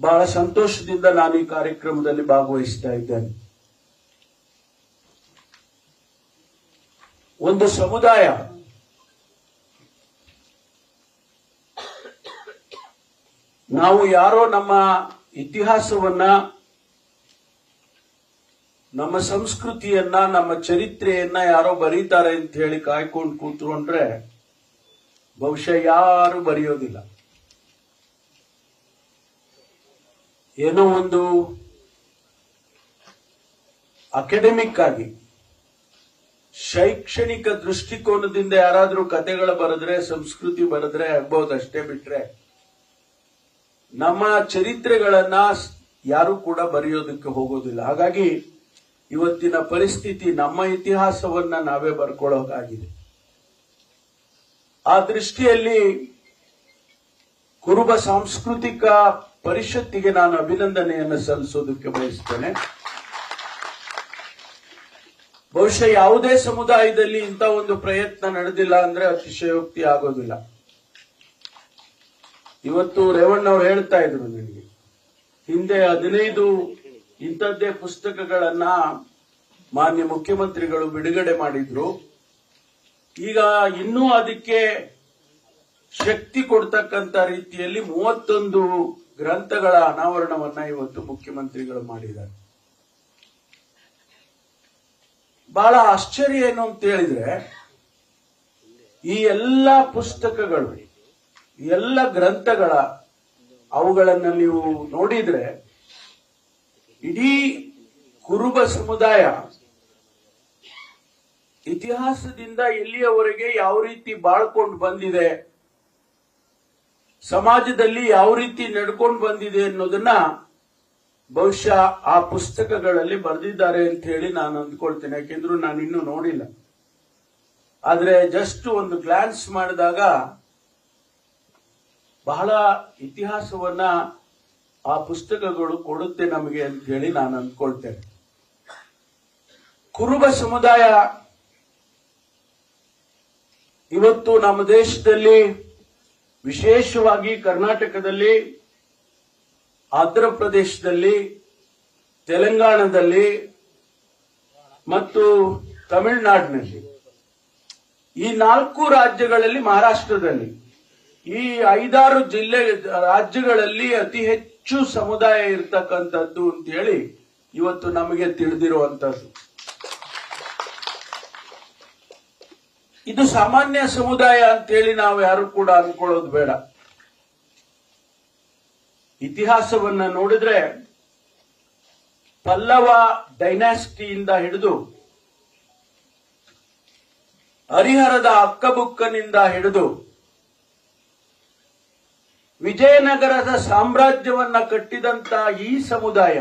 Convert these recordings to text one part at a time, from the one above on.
ಬಹಳ ಸಂತೋಷದಿಂದ ನಾನು ಈ ಕಾರ್ಯಕ್ರಮದಲ್ಲಿ ಭಾಗವಹಿಸ್ತಾ ಇದ್ದೇನೆ. ಒಂದು ಸಮುದಾಯ ನಾವು ಯಾರೋ ನಮ್ಮ ಇತಿಹಾಸವನ್ನ, ನಮ್ಮ ಸಂಸ್ಕೃತಿಯನ್ನ, ನಮ್ಮ ಚರಿತ್ರೆಯನ್ನ ಯಾರೋ ಬರೀತಾರೆ ಅಂತ ಹೇಳಿ ಕಾಯ್ಕೊಂಡು ಅಂದ್ರೆ ಬಹುಶಃ ಯಾರು ಬರೆಯೋದಿಲ್ಲ. ಏನೋ ಒಂದು ಅಕಾಡೆಮಿಕ್ ಆಗಿ, ಶೈಕ್ಷಣಿಕ ದೃಷ್ಟಿಕೋನದಿಂದ ಯಾರಾದ್ರೂ ಕತೆಗಳು ಬರೆದ್ರೆ, ಸಂಸ್ಕೃತಿ ಬರೆದ್ರೆ ಆಗ್ಬಹುದಷ್ಟೇ ಬಿಟ್ರೆ, ನಮ್ಮ ಚರಿತ್ರೆಗಳನ್ನ ಯಾರು ಕೂಡ ಬರೆಯೋದಕ್ಕೆ ಹೋಗೋದಿಲ್ಲ. ಹಾಗಾಗಿ ಇವತ್ತಿನ ಪರಿಸ್ಥಿತಿ ನಮ್ಮ ಇತಿಹಾಸವನ್ನ ನಾವೇ ಬರ್ಕೊಳ್ಳೋಕಾಗಿದೆ. ಆ ದೃಷ್ಟಿಯಲ್ಲಿ ಕುರುಬ ಸಾಂಸ್ಕೃತಿಕ ಪರಿಷತ್ತಿಗೆ ನಾನು ಅಭಿನಂದನೆಯನ್ನು ಸಲ್ಲಿಸೋದಕ್ಕೆ ಬಯಸ್ತೇನೆ. ಬಹುಶಃ ಯಾವುದೇ ಸಮುದಾಯದಲ್ಲಿ ಇಂಥ ಒಂದು ಪ್ರಯತ್ನ ನಡೆದಿಲ್ಲ ಅಂದ್ರೆ ಅತಿಶಯೋಕ್ತಿ ಆಗೋದಿಲ್ಲ. ಇವತ್ತು ರೇವಣ್ಣವ್ರು ಹೇಳ್ತಾ ಇದ್ರು ನನಗೆ, ಹಿಂದೆ ಹದಿನೈದು ಇಂಥದ್ದೇ ಪುಸ್ತಕಗಳನ್ನ ಮಾನ್ಯ ಮುಖ್ಯಮಂತ್ರಿಗಳು ಬಿಡುಗಡೆ ಮಾಡಿದ್ರು. ಈಗ ಇನ್ನೂ ಅದಕ್ಕೆ ಶಕ್ತಿ ಕೊಡ್ತಕ್ಕಂತ ರೀತಿಯಲ್ಲಿ ಮೂವತ್ತೊಂದು ಗ್ರಂಥಗಳ ಅನಾವರಣವನ್ನ ಇವತ್ತು ಮುಖ್ಯಮಂತ್ರಿಗಳು ಮಾಡಿದ್ದಾರೆ. ಬಹಳ ಆಶ್ಚರ್ಯ ಏನು ಅಂತ ಹೇಳಿದ್ರೆ, ಈ ಎಲ್ಲ ಪುಸ್ತಕಗಳು ಎಲ್ಲ ಗ್ರಂಥಗಳ ಅವುಗಳನ್ನ ನೀವು ನೋಡಿದ್ರೆ, ಇಡೀ ಕುರುಬ ಸಮುದಾಯ ಇತಿಹಾಸದಿಂದ ಎಲ್ಲಿಯವರೆಗೆ ಯಾವ ರೀತಿ ಬಾಳ್ಕೊಂಡು ಬಂದಿದೆ ಸಮಾಜದಲ್ಲಿ ಯಾವ ರೀತಿ ನಡ್ಕೊಂಡು ಬಂದಿದೆ ಅನ್ನೋದನ್ನ ಬಹುಶಃ ಆ ಪುಸ್ತಕಗಳಲ್ಲಿ ಬರೆದಿದ್ದಾರೆ ಅಂತ ಹೇಳಿ ನಾನು ಅಂದ್ಕೊಳ್ತೇನೆ. ಯಾಕೆಂದ್ರೂ ನಾನು ಇನ್ನೂ ನೋಡಿಲ್ಲ. ಆದ್ರೆ ಜಸ್ಟ್ ಒಂದು ಗ್ಲಾನ್ಸ್ ಮಾಡಿದಾಗ ಬಹಳ ಇತಿಹಾಸವನ್ನ ಆ ಪುಸ್ತಕಗಳು ಕೊಡುತ್ತೆ ನಮಗೆ ಅಂತ ಹೇಳಿ ನಾನು ಅಂದ್ಕೊಳ್ತೇನೆ. ಕುರುಬ ಸಮುದಾಯ ಇವತ್ತು ನಮ್ಮ ದೇಶದಲ್ಲಿ ವಿಶೇಷವಾಗಿ ಕರ್ನಾಟಕದಲ್ಲಿ, ಆಂಧ್ರ ಪ್ರದೇಶದಲ್ಲಿ, ತೆಲಂಗಾಣದಲ್ಲಿ ಮತ್ತು ತಮಿಳುನಾಡಿನಲ್ಲಿ. ಈ ನಾಲ್ಕು ರಾಜ್ಯಗಳಲ್ಲಿ ಮಹಾರಾಷ್ಟ್ರದಲ್ಲಿ. ಈ ಐದಾರು ಜಿಲ್ಲೆ ರಾಜ್ಯಗಳಲ್ಲಿ ಅತಿ ಹೆಚ್ಚು ಸಮುದಾಯ ಇರತಕ್ಕಂಥದ್ದು ಅಂತ ಹೇಳಿ ಇವತ್ತು ನಮಗೆ ತಿಳಿದಿರುವಂತದ್ದು ಇದು ಸಾಮಾನ್ಯ ಸಮುದಾಯ ಅಂತೇಳಿ ನಾವು ಯಾರು ಕೂಡ ಅನ್ಕೊಳ್ಳೋದು ಬೇಡ. ಇತಿಹಾಸವನ್ನ ನೋಡಿದ್ರೆ ಪಲ್ಲವ ಡೈನಾಸ್ಟಿಯಿಂದ ಹಿಡಿದು ಹರಿಹರದ ಅಕ್ಕಬುಕ್ಕನಿಂದ ಹಿಡಿದು ವಿಜಯನಗರದ ಸಾಮ್ರಾಜ್ಯವನ್ನ ಕಟ್ಟಿದಂತ ಈ ಸಮುದಾಯ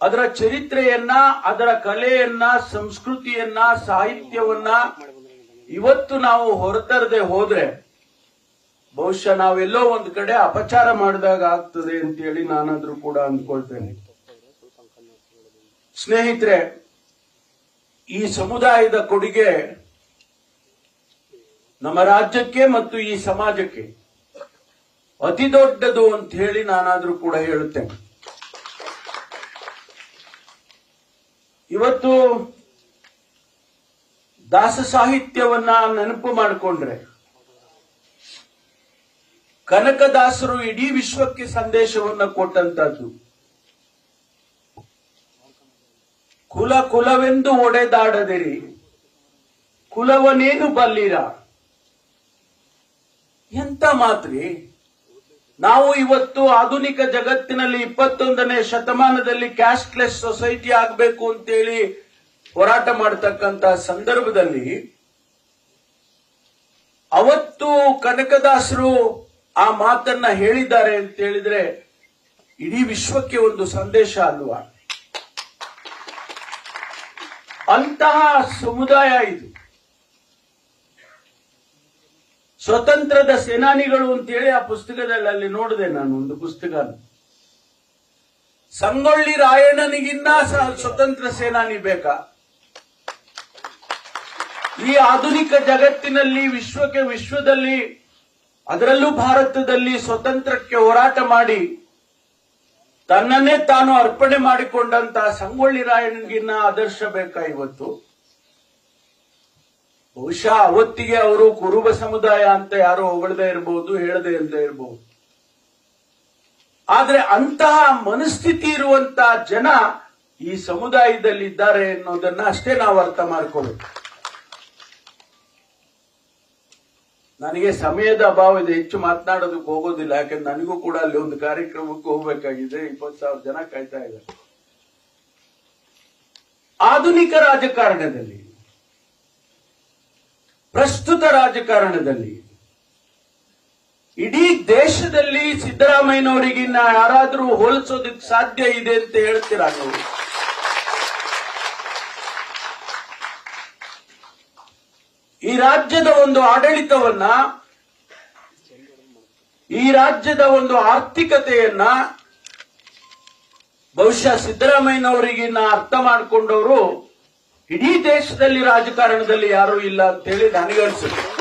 ಅದರ ಚರಿತ್ರೆಯನ್ನ, ಅದರ ಕಲೆಯನ್ನ, ಸಂಸ್ಕೃತಿಯನ್ನ, ಸಾಹಿತ್ಯವನ್ನ ಇವತ್ತು ನಾವು ಹೊರತರದೆ ಹೋದ್ರೆ ಬಹುಶಃ ನಾವೆಲ್ಲೋ ಒಂದ್ ಕಡೆ ಅಪಚಾರ ಮಾಡಿದಾಗ ಆಗ್ತದೆ ಅಂತೇಳಿ ನಾನಾದ್ರೂ ಕೂಡ ಅಂದ್ಕೊಳ್ತೇನೆ. ಸ್ನೇಹಿತರೆ, ಈ ಸಮುದಾಯದ ಕೊಡುಗೆ ನಮ್ಮ ರಾಜ್ಯಕ್ಕೆ ಮತ್ತು ಈ ಸಮಾಜಕ್ಕೆ ಅತಿ ದೊಡ್ಡದು ಅಂತ ಹೇಳಿ ನಾನಾದ್ರೂ ಕೂಡ ಹೇಳುತ್ತೇನೆ. ಇವತ್ತು ದಾಸ ಸಾಹಿತ್ಯವನ್ನ ನೆನಪು ಮಾಡಿಕೊಂಡ್ರೆ ಕನಕದಾಸರು ಇಡೀ ವಿಶ್ವಕ್ಕೆ ಸಂದೇಶವನ್ನ ಕೊಟ್ಟಂತದ್ದು. ಕುಲ ಕುಲವೆಂದು ಒಡೆದಾಡದಿರಿ, ಕುಲವನೇನು ಬಲ್ಲಿರ? ಎಂತ ಮಾತ್ರಿ? ನಾವು ಇವತ್ತು ಆಧುನಿಕ ಜಗತ್ತಿನಲ್ಲಿ ಇಪ್ಪತ್ತೊಂದನೇ ಶತಮಾನದಲ್ಲಿ ಕ್ಯಾಸ್ಟ್ಲೆಸ್ ಸೊಸೈಟಿ ಆಗಬೇಕು ಅಂತೇಳಿ ಹೋರಾಟ ಮಾಡತಕ್ಕಂತ ಸಂದರ್ಭದಲ್ಲಿ ಅವತ್ತು ಕನಕದಾಸರು ಆ ಮಾತನ್ನ ಹೇಳಿದ್ದಾರೆ ಅಂತ ಹೇಳಿದ್ರೆ ಇಡೀ ವಿಶ್ವಕ್ಕೆ ಒಂದು ಸಂದೇಶ ಅಲ್ವಾ? ಅಂತಹ ಸಮುದಾಯ ಇದು. ಸ್ವತಂತ್ರದ ಸೇನಾನಿಗಳು ಅಂತೇಳಿ ಆ ಪುಸ್ತಕದಲ್ಲಿ ಅಲ್ಲಿ ನೋಡಿದೆ ನಾನು ಒಂದು ಪುಸ್ತಕ. ಸಂಗೊಳ್ಳಿ ರಾಯಣ್ಣನಿಗಿನ್ನ ಸ್ವತಂತ್ರ ಸೇನಾನಿ ಬೇಕಾ? ಈ ಆಧುನಿಕ ಜಗತ್ತಿನಲ್ಲಿ ವಿಶ್ವಕ್ಕೆ ವಿಶ್ವದಲ್ಲಿ, ಅದರಲ್ಲೂ ಭಾರತದಲ್ಲಿ ಸ್ವತಂತ್ರಕ್ಕೆ ಹೋರಾಟ ಮಾಡಿ, ತನ್ನನ್ನೇ ತಾನು ಅರ್ಪಣೆ ಮಾಡಿಕೊಂಡಂತ ಸಂಗೊಳ್ಳಿ ರಾಯಣ್ಣಗಿನ್ನ ಆದರ್ಶ ಬೇಕಾ ಇವತ್ತು? ಬಹುಶಃ ಅವತ್ತಿಗೆ ಅವರು ಕುರುಬ ಸಮುದಾಯ ಅಂತ ಯಾರೋ ಹೊಗಳದೇ ಇರಬಹುದು ಹೇಳದೆ ಇಲ್ಲದೆ ಇರಬಹುದು ಆದ್ರೆ ಅಂತಹ ಮನಸ್ಥಿತಿ ಇರುವಂತಹ ಜನ ಈ ಸಮುದಾಯದಲ್ಲಿ ಇದ್ದಾರೆ ಅನ್ನೋದನ್ನ ಅಷ್ಟೇ ನಾವು ಅರ್ಥ ಮಾಡ್ಕೊಬೇಕು. ನನಗೆ ಸಮಯದ ಅಭಾವ ಇದೆ, ಹೆಚ್ಚು ಮಾತನಾಡೋದಕ್ಕೆ ಹೋಗೋದಿಲ್ಲ, ಯಾಕಂದ್ರೆ ನನಗೂ ಕೂಡ ಅಲ್ಲಿ ಒಂದು ಕಾರ್ಯಕ್ರಮಕ್ಕೆ ಹೋಗ್ಬೇಕಾಗಿದೆ, ಇಪ್ಪತ್ತು ಸಾವಿರ ಜನ ಕಾಯ್ತಾ ಇದ್ದಾರೆ. ಆಧುನಿಕ ರಾಜಕಾರಣದಲ್ಲಿ ಪ್ರಸ್ತುತ ರಾಜಕಾರಣದಲ್ಲಿ. ಇಡೀ ದೇಶದಲ್ಲಿ ಸಿದ್ದರಾಮಯ್ಯನವರಿಗಿನ್ನ ಯಾರಾದರೂ ಹೋಲಿಸೋದಕ್ಕೆ ಸಾಧ್ಯ ಇದೆ ಅಂತ ಹೇಳ್ತೀರಾ ನೀವು? ಈ ರಾಜ್ಯದ ಒಂದು ಆಡಳಿತವನ್ನ, ಈ ರಾಜ್ಯದ ಒಂದು ಆರ್ಥಿಕತೆಯನ್ನ ಬಹುಶಃ ಸಿದ್ದರಾಮಯ್ಯನವರಿಗಿನ್ನ ಅರ್ಥ ಮಾಡಿಕೊಂಡವರು ಇಡೀ ದೇಶದಲ್ಲಿ ರಾಜಕಾರಣದಲ್ಲಿ ಯಾರೂ ಇಲ್ಲ ಅಂತ ಹೇಳಿ ನನಗನ್ಸುತ್ತೆ